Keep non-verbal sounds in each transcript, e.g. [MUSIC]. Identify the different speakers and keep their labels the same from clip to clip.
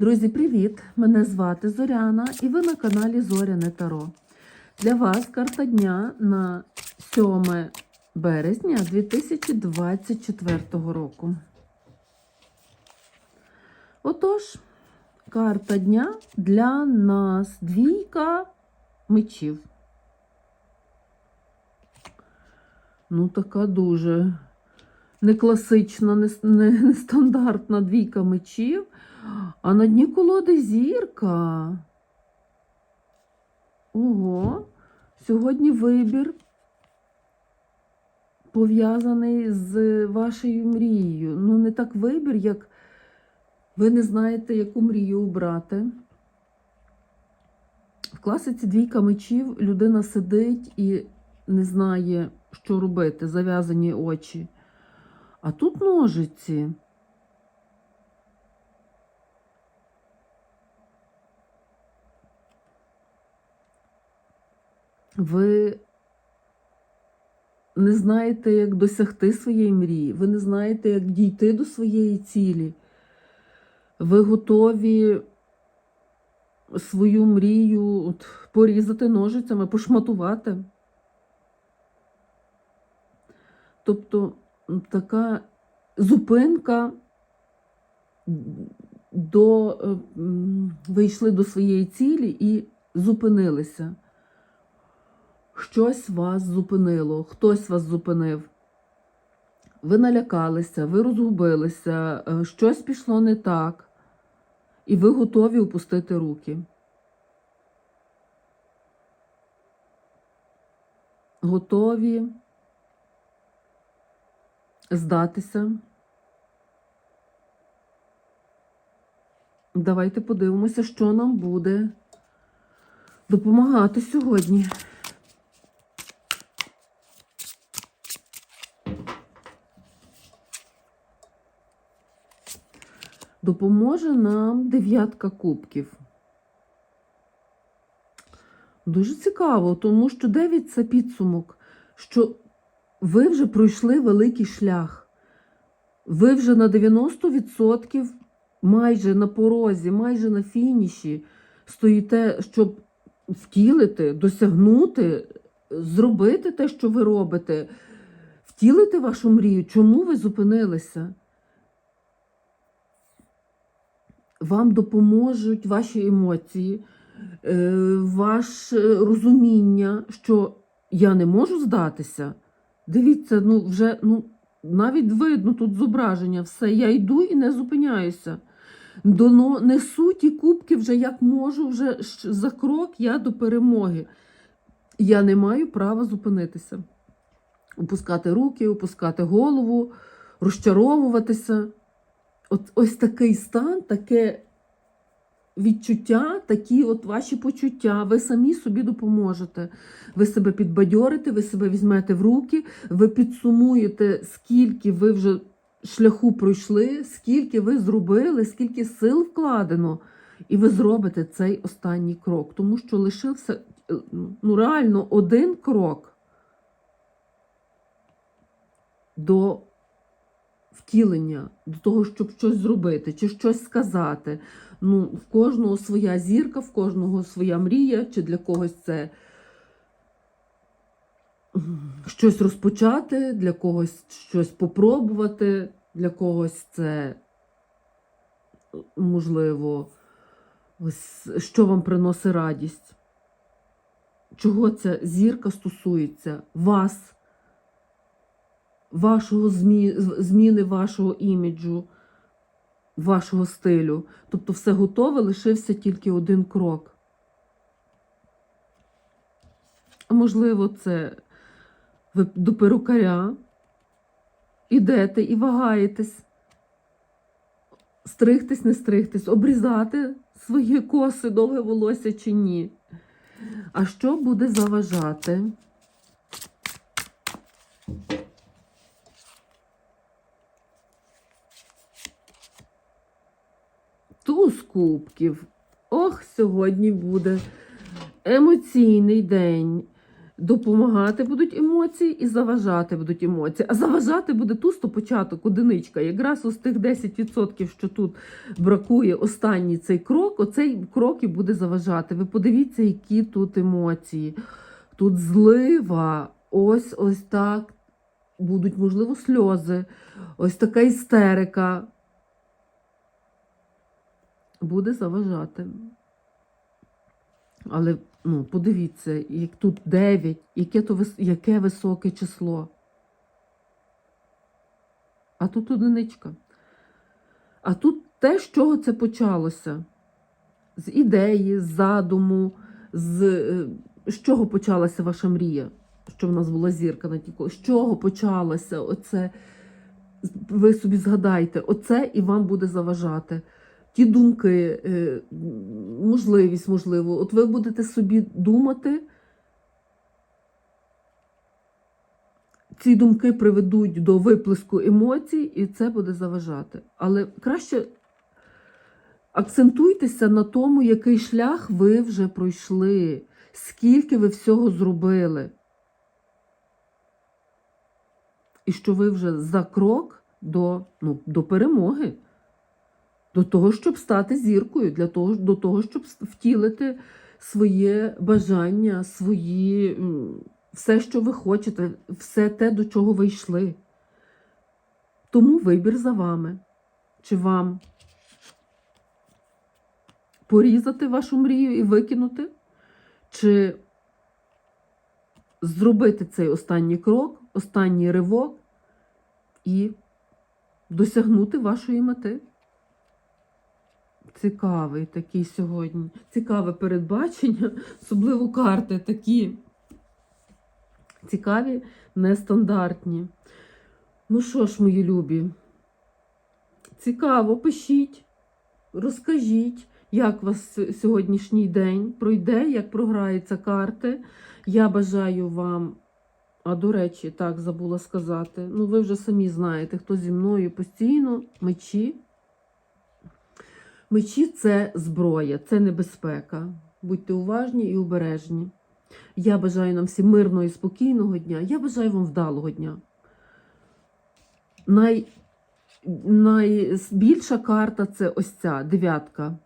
Speaker 1: Друзі, привіт! Мене звати Зоряна і ви на каналі Зоряне Таро. Для вас карта дня на 7 березня 2024 року. Отож, карта дня для нас двійка мечів. Ну, така дуже не класична, не, не, не стандартна двійка мечів. А на дні колоди зірка. Ого, сьогодні вибір пов'язаний з вашою мрією. Ну, не так вибір, як ви не знаєте, яку мрію обрати. В класиці двійка мечів людина сидить і не знає, що робити, зав'язані очі. А тут ножиці. Ви не знаєте, як досягти своєї мрії, ви не знаєте, як дійти до своєї цілі. Ви готові свою мрію от, порізати ножицями, пошматувати. Тобто така зупинка до е, м, ви йшли до своєї цілі і зупинилися. Щось вас зупинило, хтось вас зупинив. Ви налякалися, ви розгубилися, е, щось пішло не так, і ви готові опустити руки. Готові здатися. Давайте подивимося, що нам буде допомагати сьогодні. Допоможе нам дев'ятка кубків. Дуже цікаво, тому що 9 це підсумок, що ви вже пройшли великий шлях. Ви вже на 90% майже на порозі, майже на фініші стоїте, щоб втілити, досягнути, зробити те, що ви робите, втілити вашу мрію. Чому ви зупинилися? Вам допоможуть ваші емоції, е, ваше розуміння, що я не можу здатися. Дивіться, ну вже ну, навіть видно тут зображення, все, я йду і не зупиняюся. Доно, несу ті кубки вже як можу, вже за крок я до перемоги. Я не маю права зупинитися. Опускати руки, опускати голову, розчаровуватися. От, ось такий стан, таке відчуття, такі от ваші почуття. Ви самі собі допоможете. Ви себе підбадьорите, ви себе візьмете в руки, ви підсумуєте, скільки ви вже шляху пройшли, скільки ви зробили, скільки сил вкладено. І ви зробите цей останній крок, тому що лишився е, ну, реально один крок до втілення, до того, щоб щось зробити чи щось сказати. Ну, в кожного своя зірка, в кожного своя мрія, чи для когось це щось розпочати, для когось щось попробувати, для когось це можливо, ось що вам приносить радість. Чого ця зірка стосується вас, вашого змі... зміни вашого іміджу, вашого стилю. Тобто все готове, лишився тільки один крок. Можливо, це ви до перукаря ідете і вагаєтесь. Стригтись, не стригтись, обрізати свої коси, довге волосся чи ні. А що буде заважати? Кубків. Ох, сьогодні буде емоційний день. Допомагати будуть емоції і заважати будуть емоції. А заважати буде тусто початок, одиничка. Якраз ось тих 10%, що тут бракує, останній цей крок, оцей крок і буде заважати. Ви подивіться, які тут емоції. Тут злива, ось ось так. Будуть, можливо, сльози, ось така істерика. Буде заважати. Але ну, подивіться, як тут 9, яке, то, вис- яке високе число. А тут одиничка. А тут те, з чого це почалося. З ідеї, з задуму, з, е, з чого почалася ваша мрія, що в нас була зірка на ті коло- З чого почалося оце? Ви собі згадайте, оце і вам буде заважати ті думки, е, можливість, можливо, от ви будете собі думати, ці думки приведуть до виплеску емоцій, і це буде заважати. Але краще акцентуйтеся на тому, який шлях ви вже пройшли, скільки ви всього зробили. І що ви вже за крок до, ну, до перемоги до того, щоб стати зіркою, для того, до того, щоб втілити своє бажання, свої, все, що ви хочете, все те, до чого ви йшли. Тому вибір за вами. Чи вам порізати вашу мрію і викинути, чи зробити цей останній крок, останній ривок і досягнути вашої мети. Цікавий такий сьогодні. Цікаве передбачення, [LAUGHS] особливо карти такі цікаві, нестандартні. Ну що ж, мої любі, цікаво, пишіть, розкажіть, як у вас сьогоднішній день пройде, як програються карти. Я бажаю вам, а до речі, так забула сказати. Ну, ви вже самі знаєте, хто зі мною постійно мечі. Мечі це зброя, це небезпека. Будьте уважні і обережні. Я бажаю нам всім мирного і спокійного дня. Я бажаю вам вдалого дня. Най, найбільша карта це ось ця дев'ятка.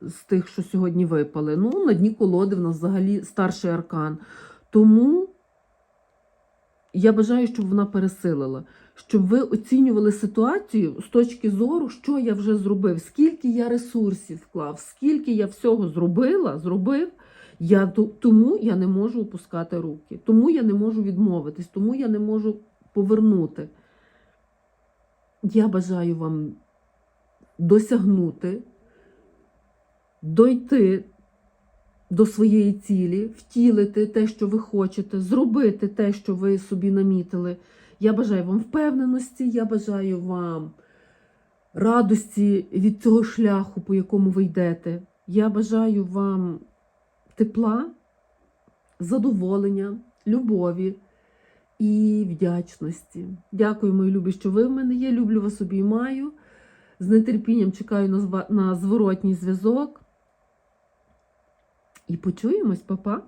Speaker 1: З тих, що сьогодні випали. Ну, на дні колоди в нас взагалі старший аркан. Тому я бажаю, щоб вона пересилила, щоб ви оцінювали ситуацію з точки зору, що я вже зробив, скільки я ресурсів вклав, скільки я всього зробила, зробив. Я тому я не можу опускати руки, тому я не можу відмовитись, тому я не можу повернути. Я бажаю вам досягнути, дойти до своєї цілі, втілити те, що ви хочете, зробити те, що ви собі намітили. Я бажаю вам впевненості, я бажаю вам радості від цього шляху, по якому ви йдете. Я бажаю вам тепла, задоволення, любові і вдячності. Дякую, мої любі, що ви в мене є. Люблю вас обіймаю. З нетерпінням чекаю на зворотній зв'язок. І почуємось, папа.